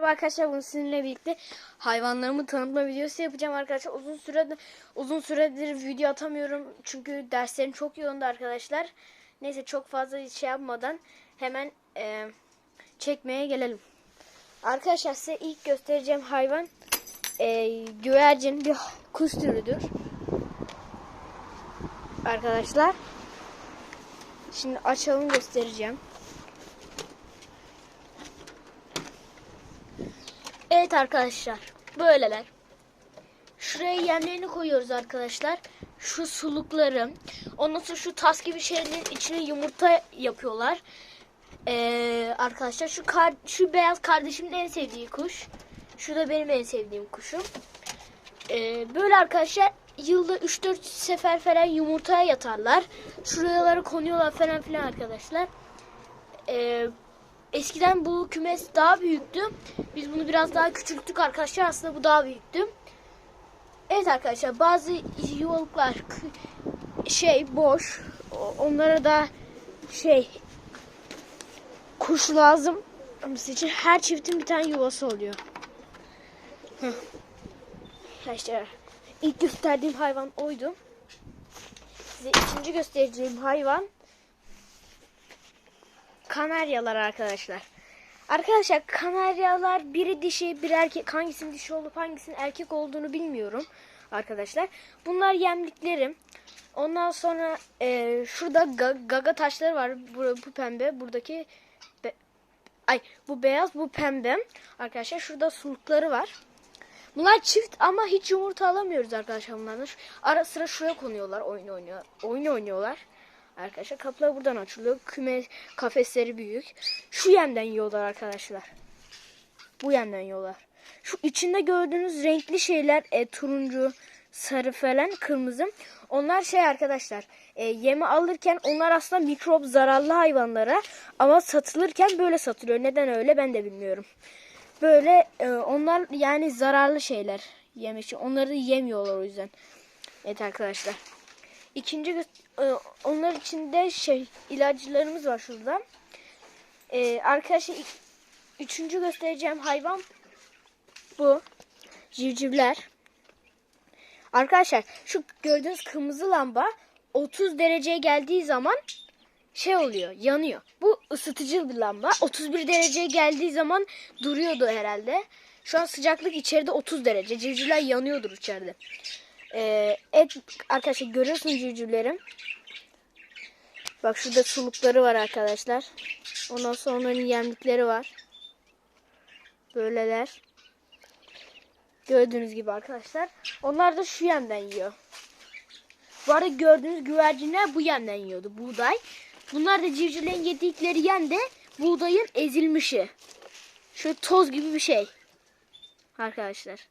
Merhaba arkadaşlar bugün sizinle birlikte hayvanlarımı tanıtma videosu yapacağım arkadaşlar. Uzun süredir uzun süredir video atamıyorum çünkü derslerim çok yoğundu arkadaşlar. Neyse çok fazla şey yapmadan hemen e, çekmeye gelelim. Arkadaşlar size ilk göstereceğim hayvan e, güvercin bir kuş türüdür. Arkadaşlar. Şimdi açalım göstereceğim. Evet arkadaşlar. Böyleler. Şuraya yemlerini koyuyoruz arkadaşlar. Şu sulukları. Ondan sonra şu tas gibi şeylerin içine yumurta yapıyorlar. Ee, arkadaşlar şu kar, şu beyaz kardeşimin en sevdiği kuş. Şu da benim en sevdiğim kuşum. Ee, böyle arkadaşlar yılda 3-4 sefer falan yumurtaya yatarlar. Şuralara konuyorlar falan filan arkadaşlar. Ee, eskiden bu kümes daha büyüktü. Biz bunu biraz daha küçülttük arkadaşlar. Aslında bu daha büyüktü. Evet arkadaşlar bazı yuvalıklar şey boş. Onlara da şey kuş lazım. Ama için her çiftin bir tane yuvası oluyor. Heh. Arkadaşlar ilk gösterdiğim hayvan oydu. Size ikinci göstereceğim hayvan kanaryalar arkadaşlar. Arkadaşlar kanaryalar biri dişi bir erkek hangisinin dişi olup hangisinin erkek olduğunu bilmiyorum arkadaşlar. Bunlar yemliklerim. Ondan sonra e, şurada ga- gaga taşları var. Bu, bu pembe. Buradaki be- ay bu beyaz bu pembe. Arkadaşlar şurada sulukları var. Bunlar çift ama hiç yumurta alamıyoruz arkadaşlar bunlardan. Ara sıra şuraya konuyorlar, oyun oynuyor. Oyun oynuyorlar. Arkadaşlar kapılar buradan açılıyor. Küme kafesleri büyük. Şu yemden yiyorlar arkadaşlar. Bu yemden yiyorlar. Şu içinde gördüğünüz renkli şeyler e, turuncu, sarı falan, kırmızı. Onlar şey arkadaşlar. E, yemi alırken onlar aslında mikrop zararlı hayvanlara ama satılırken böyle satılıyor. Neden öyle ben de bilmiyorum. Böyle e, onlar yani zararlı şeyler yemiş. Onları yemiyorlar o yüzden. Evet arkadaşlar. İkinci e, onlar içinde şey ilaclarımız var şurada. E, arkadaşlar üçüncü göstereceğim hayvan bu. Civcivler. Arkadaşlar şu gördüğünüz kırmızı lamba 30 dereceye geldiği zaman şey oluyor, yanıyor. Bu ısıtıcı bir lamba. 31 dereceye geldiği zaman duruyordu herhalde. Şu an sıcaklık içeride 30 derece. Civcivler yanıyordur içeride. Ee, et arkadaşlar görüyorsunuz civcivlerim. Bak şurada sulukları var arkadaşlar. Ondan sonra onların yemlikleri var. Böyleler. Gördüğünüz gibi arkadaşlar. Onlar da şu yemden yiyor. Bu arada gördüğünüz güvercinler bu yemden yiyordu. Buğday. Bunlar da civcivlerin yedikleri yem de buğdayın ezilmişi. Şöyle toz gibi bir şey. Arkadaşlar.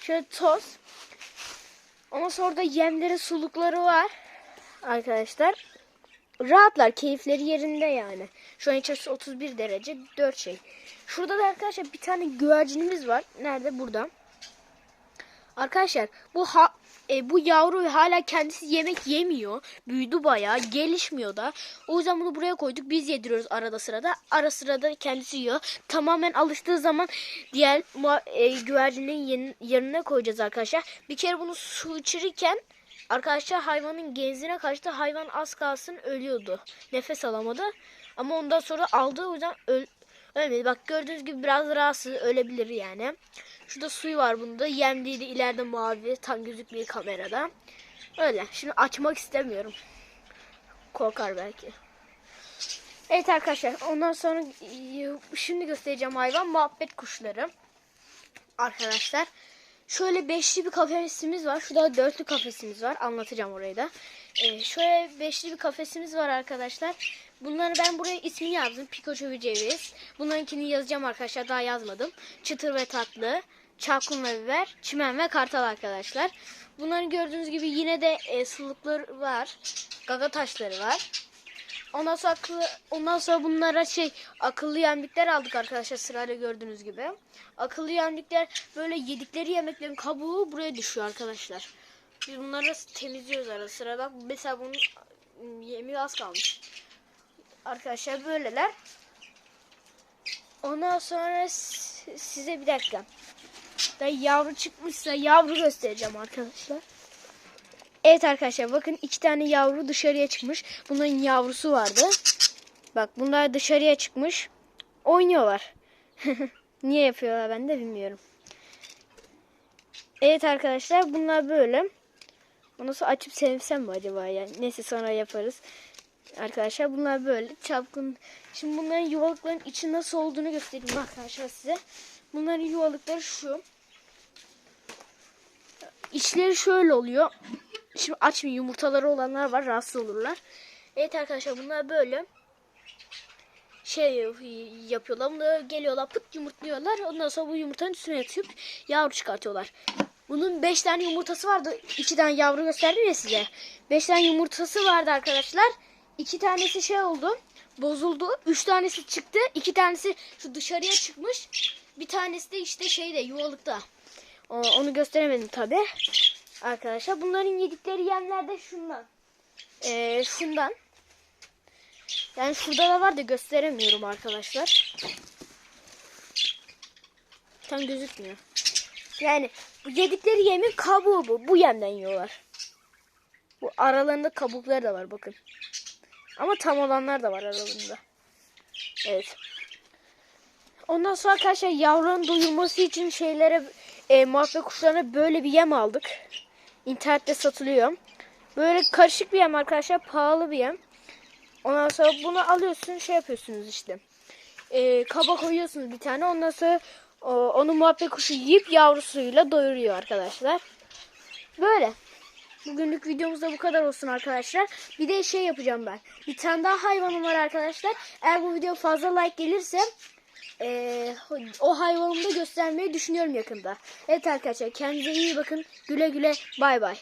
Şöyle toz. Ondan sonra da yemleri sulukları var. Arkadaşlar. Rahatlar. Keyifleri yerinde yani. Şu an içerisi 31 derece. 4 şey. Şurada da arkadaşlar bir tane güvercinimiz var. Nerede? Burada. Arkadaşlar bu ha, e, bu yavru hala kendisi yemek yemiyor. Büyüdü bayağı. Gelişmiyor da. O yüzden bunu buraya koyduk. Biz yediriyoruz arada sırada. Ara sırada kendisi yiyor. Tamamen alıştığı zaman diğer e, güvercinin yerine koyacağız arkadaşlar. Bir kere bunu su içirirken arkadaşlar hayvanın genzine kaçtı. Hayvan az kalsın ölüyordu. Nefes alamadı. Ama ondan sonra aldığı o yüzden öl ölmedi. Bak gördüğünüz gibi biraz rahatsız ölebilir yani. Şurada suyu var bunda. Yemliği de ileride mavi. Tam gözükmüyor kamerada. Öyle. Şimdi açmak istemiyorum. Korkar belki. Evet arkadaşlar. Ondan sonra şimdi göstereceğim hayvan muhabbet kuşları. Arkadaşlar. Şöyle beşli bir kafesimiz var. Şurada dörtlü kafesimiz var. Anlatacağım orayı da. Ee, şöyle beşli bir kafesimiz var arkadaşlar. Bunları ben buraya ismini yazdım. Pikachu ve Ceviz. Bunlarınkini yazacağım arkadaşlar. Daha yazmadım. Çıtır ve tatlı. Çapkın ve biber. Çimen ve kartal arkadaşlar. Bunların gördüğünüz gibi yine de e, sılıklar var. Gaga taşları var. Ondan sonra akıllı, ondan sonra bunlara şey akıllı yemlikler aldık arkadaşlar sırayla gördüğünüz gibi. Akıllı yemlikler böyle yedikleri yemeklerin kabuğu buraya düşüyor arkadaşlar. Biz bunları temizliyoruz ara sıra. Bak mesela bunun ım, yemeği az kalmış. Arkadaşlar böyleler. Ondan sonra size bir dakika. Da yavru çıkmışsa yavru göstereceğim arkadaşlar. Evet arkadaşlar bakın iki tane yavru dışarıya çıkmış. Bunların yavrusu vardı. Bak bunlar dışarıya çıkmış. Oynuyorlar. Niye yapıyorlar ben de bilmiyorum. Evet arkadaşlar bunlar böyle. Sonra açıp sevsem mi acaba yani? Neyse sonra yaparız. Arkadaşlar bunlar böyle çapkın. Şimdi bunların yuvalıkların içi nasıl olduğunu göstereyim arkadaşlar size. Bunların yuvalıkları şu. İçleri şöyle oluyor. Şimdi açmayın yumurtaları olanlar var rahatsız olurlar. Evet arkadaşlar bunlar böyle şey yapıyorlar. Bunları geliyorlar pıt yumurtluyorlar. Ondan sonra bu yumurtanın üstüne yatıp yavru çıkartıyorlar. Bunun 5 tane yumurtası vardı. 2 tane yavru gösterdim ya size. 5 tane yumurtası vardı arkadaşlar. 2 tanesi şey oldu. Bozuldu. 3 tanesi çıktı. 2 tanesi şu dışarıya çıkmış. Bir tanesi de işte şeyde yuvalıkta. O- Onu gösteremedim tabi. Arkadaşlar bunların yedikleri yemler de şundan. Ee, şundan. Yani şurada da var da gösteremiyorum arkadaşlar. Tam gözükmüyor. Yani bu yedikleri yemin kabuğu bu. Bu yemden yiyorlar. Bu aralarında kabukları da var bakın. Ama tam olanlar da var aralarında. Evet. Ondan sonra arkadaşlar yavrunun doyurması için şeylere e, muhabbet kuşlarına böyle bir yem aldık. İnternette satılıyor. Böyle karışık bir yem arkadaşlar. Pahalı bir yem. Ondan sonra bunu alıyorsun şey yapıyorsunuz işte. E, kaba koyuyorsunuz bir tane. Ondan sonra o, onu muhabbet kuşu yiyip yavrusuyla doyuruyor arkadaşlar. Böyle. Bugünlük videomuz da bu kadar olsun arkadaşlar. Bir de şey yapacağım ben. Bir tane daha hayvanım var arkadaşlar. Eğer bu video fazla like gelirse eee, o hayvanımı da göstermeyi düşünüyorum yakında. Evet arkadaşlar kendinize iyi bakın. Güle güle bay bay.